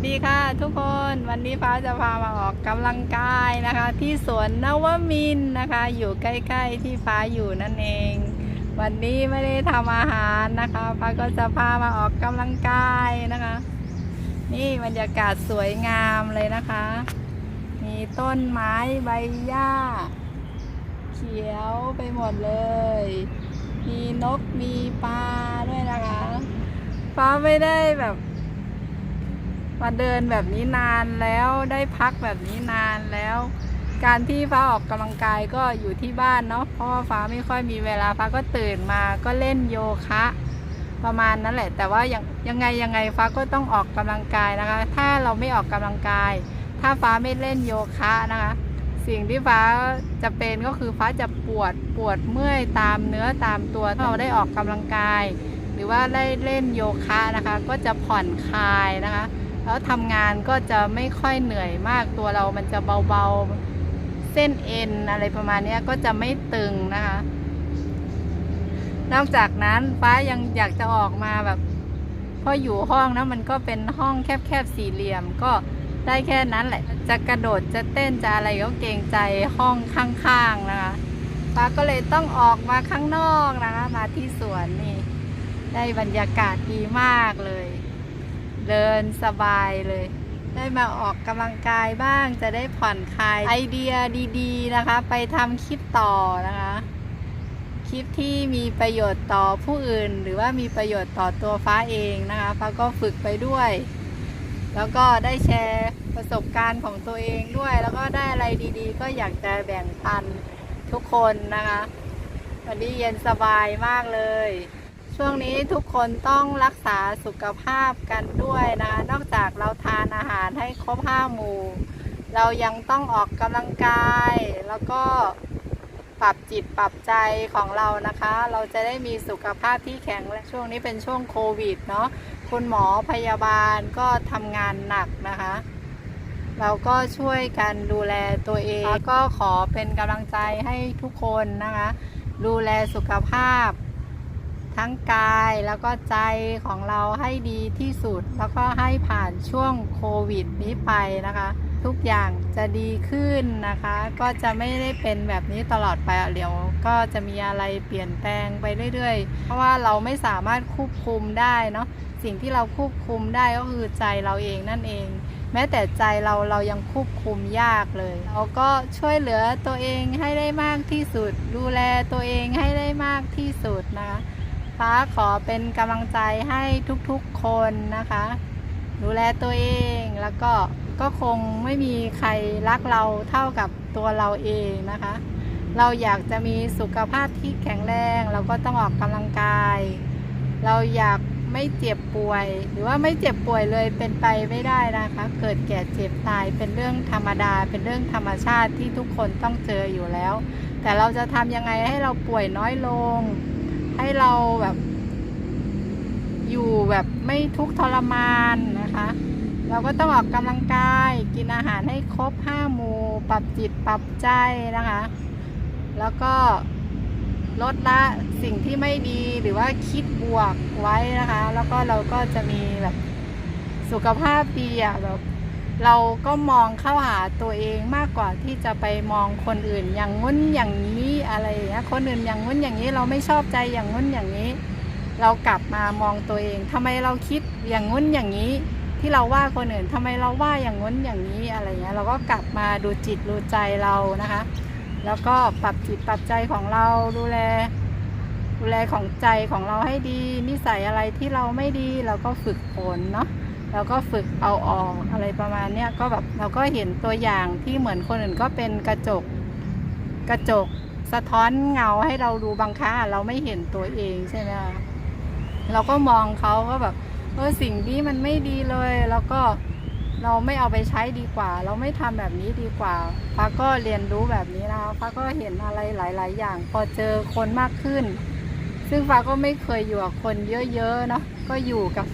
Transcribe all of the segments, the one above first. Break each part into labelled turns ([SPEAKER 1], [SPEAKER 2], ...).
[SPEAKER 1] สดีค่ะทุกคนวันนี้ฟ้าจะพามาออกกำลังกายนะคะ ที่สวนนวมินนะคะ อยู่ใกล้ ๆ ที่ฟ้าอยู่นั่นเอง วันนี้ไม่ได้ทำอาหารนะคะฟ้าก็จะพามาออกกำลังกายนะคะ นี่บรรยากาศสวยงามเลยนะคะ มีต้นไม้ใบหญ้า เขียวไปหมดเลย มีนกมีปลาด้วยนะคะ ฟ้าไม่ได้แบบ มาเดินแบบนี้นานแล้วได้พักแบบนี้นานแล้ว การที่ฟ้าออกกำลังกายก็อยู่ที่บ้านเนาะเพราะว่าฟ้าไม่ค่อยมีเวลาฟ้าก็ตื่นมาก็เล่นโยคะ ประมาณนั้นแหละ แต่ว่ายังยังไงยังไงฟ้าก็ต้องออกกำลังกายนะคะ ถ้าเราไม่ออกกำลังกาย ถ้าฟ้าไม่เล่นโยคะนะคะ สิ่งที่ฟ้าจะเป็นก็คือฟ้าจะปวดปวดเมื่อยตามเนื้อตามตัวถ้าเราได้ออกกำลังกาย หรือว่าได้เล่นโยคะนะคะ ก็จะผ่อนคลายนะคะ แล้วทำงานก็จะไม่ค่อยเหนื่อยมากตัวเรามันจะเบาๆเส้นเอ็นอะไรประมาณนี้ก็จะไม่ตึงนะคะ นอกจากนั้นฟ้ายังอยากจะออกมาแบบพออยู่ห้องนะมันก็เป็นห้องแคบๆสี่เหลี่ยมก็ได้แค่นั้นแหละ จะกระโดดจะเต้นจะอะไรก็เกรงใจห้องข้างๆนะคะฟ้าก็เลยต้องออกมาข้างนอกนะคะมาที่สวนนี่ ได้บรรยากาศดีมากเลย เดินสบายเลย ได้มาออกกำลังกายบ้างจะได้ผ่อนคลายไอเดียดีๆนะคะ ไปทำคลิปต่อนะคะ คลิปที่มีประโยชน์ต่อผู้อื่น หรือว่ามีประโยชน์ต่อตัวฟ้าเองนะคะฟ้าก็ฝึกไปด้วย แล้วก็ได้แชร์ประสบการณ์ของตัวเองด้วย แล้วก็ได้อะไรดีๆ ก็อยากจะแบ่งปันทุกคนนะคะ วันนี้เย็นสบายมากเลย ช่วงนี้ทุกคนต้องรักษาสุขภาพกันด้วยนะ นอกจากเราทานอาหารให้ครบห้าหมู่ เรายังต้องออกกำลังกาย แล้วก็ปรับจิตปรับใจของเรานะคะ เราจะได้มีสุขภาพที่แข็งแรงช่วงนี้เป็นช่วงโควิดเนาะคุณหมอพยาบาลก็ทำงานหนักนะคะ เราก็ช่วยกันดูแลตัวเอง แล้วก็ขอเป็นกำลังใจให้ทุกคนนะคะ ดูแลสุขภาพ ทั้งกายแล้วก็ใจของเราให้ดีที่สุด แล้วก็ให้ผ่านช่วงโควิดนี้ไปนะคะ ทุกอย่างจะดีขึ้นนะคะ ก็จะไม่ได้เป็นแบบนี้ตลอดไปเดี๋ยวก็จะมีอะไรเปลี่ยนแปลงไปเรื่อยๆ เพราะว่าเราไม่สามารถควบคุมได้เนาะสิ่งที่เราควบคุมได้ก็คือใจเราเองนั่นเองแม้แต่ใจเราเรายังควบคุมยากเลย เราก็ช่วยเหลือตัวเองให้ได้มากที่สุด ดูแลตัวเองให้ได้มากที่สุดนะคะ ฟ้าขอเป็นกำลังใจให้ทุกๆคนนะคะ ดูแลตัวเองแล้วก็ก็คงไม่มีใครรักเราเท่ากับตัวเราเองนะคะ เราอยากจะมีสุขภาพที่แข็งแรง เราก็ต้องออกกำลังกาย เราอยากไม่เจ็บป่วย หรือว่าไม่เจ็บป่วยเลยเป็นไปไม่ได้นะคะ เกิดแก่เจ็บตายเป็นเรื่องธรรมดา เป็นเรื่องธรรมชาติที่ทุกคนต้องเจออยู่แล้ว แต่เราจะทำยังไงให้เราป่วยน้อยลง ให้เราแบบ อยู่แบบไม่ทุกข์ทรมานนะคะ เราก็ต้องออกกำลังกายกินอาหารให้ครบห้าหมู่ปรับจิตปรับใจนะคะ แล้วก็ลดละสิ่งที่ไม่ดีหรือว่าคิดบวกไว้นะคะ แล้วก็เราก็จะมีแบบสุขภาพดีอะแบบ เราก็มองเข้าหาตัวเองมากกว่าที่จะไปมองคนอื่น อย่างงุ้นอย่างนี้อะไรอย่างเงี้ยคนอื่นอย่างงุ้นอย่างนี้เราไม่ชอบใจอย่างงุ้นอย่างนี้ เรากลับมามองตัวเองทำไมเราคิดอย่างงุ้นอย่างนี้ ที่เราว่าคนอื่นทำไมเราว่าอย่างงุ้นอย่างนี้อะไรเงี้ยเราก็กลับมาดูจิตดูใจเรานะคะ แล้วก็ปรับจิตปรับใจของเราดูแลดูแลของใจของเราให้ดี นิสัยอะไรที่เราไม่ดีเราก็ฝึกฝนเนาะ เราก็ฝึกเอาออกอะไรประมาณเนี้ยก็แบบเราก็เห็นตัวอย่างที่เหมือนคนอื่นก็เป็นกระจกกระจกสะท้อนเงาให้เราดูบางครั้งเราไม่เห็นตัวเองใช่ไหมคะเราก็มองเขาก็แบบเออสิ่งนี้มันไม่ดีเลย แล้วก็เราไม่เอาไปใช้ดีกว่า เราไม่ทำแบบนี้ดีกว่าฟ้าก็เรียนรู้แบบนี้นะคะฟ้าก็เห็นอะไรหลาย ๆ อย่าง พอเจอคนมากขึ้น ซึ่งฟ้าก็ไม่เคยอยู่กับคนเยอะๆเนาะก็อยู่กับ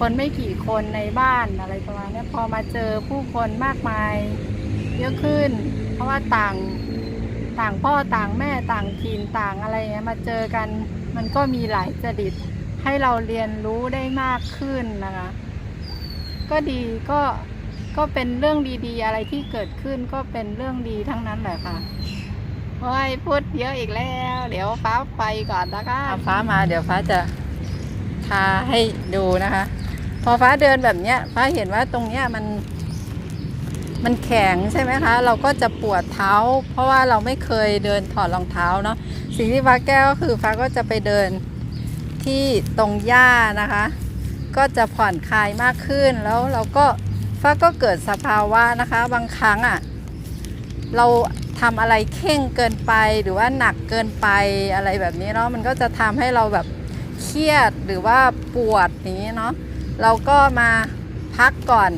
[SPEAKER 1] คนไม่กี่คนในบ้านอะไรประมาณนี้พอมาเจอผู้คนมากมายเยอะขึ้น เพราะว่าต่างต่างพ่อต่างแม่ต่างถิ่นต่างอะไรเงี้ยมาเจอกันมันก็มีหลายจริตให้เราเรียนรู้ได้มากขึ้นนะคะ ก็ดีก็ก็เป็นเรื่องดีๆ อะไรที่เกิดขึ้นก็เป็นเรื่องดีทั้งนั้นแหละค่ะโอ้ยพูดเยอะอีกแล้ว เดี๋ยวฟ้าไปก่อนนะคะฟ้ามาเดี๋ยวฟ้าจะทาให้ดูนะคะ พอฟ้าเดินแบบเนี้ย ฟ้าเห็นว่าตรงเนี้ยมัน มันแข็งใช่ไหมคะ เราก็จะปวดเท้า เพราะว่าเราไม่เคยเดินถอดรองเท้าเนาะสิ่งที่ฟ้าแก้ก็คือฟ้าก็จะไปเดินที่ตรงหญ้านะคะ ก็จะผ่อนคลายมากขึ้นแล้วเราก็ฟ้าก็เกิดสภาวะนะคะ บางครั้งอะ่ะเราทำอะไรเข่งเกินไปหรือว่าหนักเกินไปอะไรแบบนี้เนาะมันก็จะทำให้เราแบบเครียดหรือว่าปวดนี้เนาะ เราก็มาพักก่อน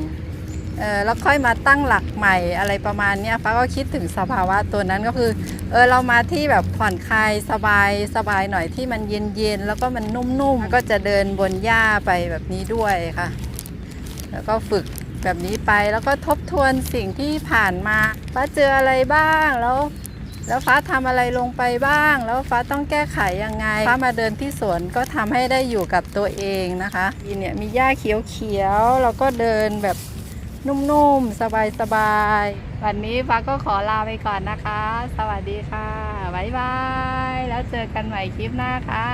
[SPEAKER 1] เออแล้วค่อยมาตั้งหลักใหม่อะไรประมาณนี้ฟ้าก็คิดถึงสภาวะตัวนั้นก็คือเออเรามาที่แบบผ่อนคลายสบายสบายหน่อยที่มันเย็นๆแล้วก็มันนุ่มๆ ก็จะเดินบนหญ้าไปแบบนี้ด้วยค่ะ แล้วก็ฝึกแบบนี้ไปแล้วก็ทบทวนสิ่งที่ผ่านมาฟ้าเจออะไรบ้างแล้ว แล้วฟ้าทำอะไรลงไปบ้าง แล้วฟ้าต้องแก้ไขยังไง ฟ้ามาเดินที่สวนก็ทำให้ได้อยู่กับตัวเองนะคะมีเนี่ยมีหญ้าเขียวๆแล้วก็เดินแบบนุ่มๆ สบายๆ วันนี้ฟ้าก็ขอลาไปก่อนนะคะ สวัสดีค่ะ บ๊ายบาย แล้วเจอกันใหม่คลิปหน้าค่ะ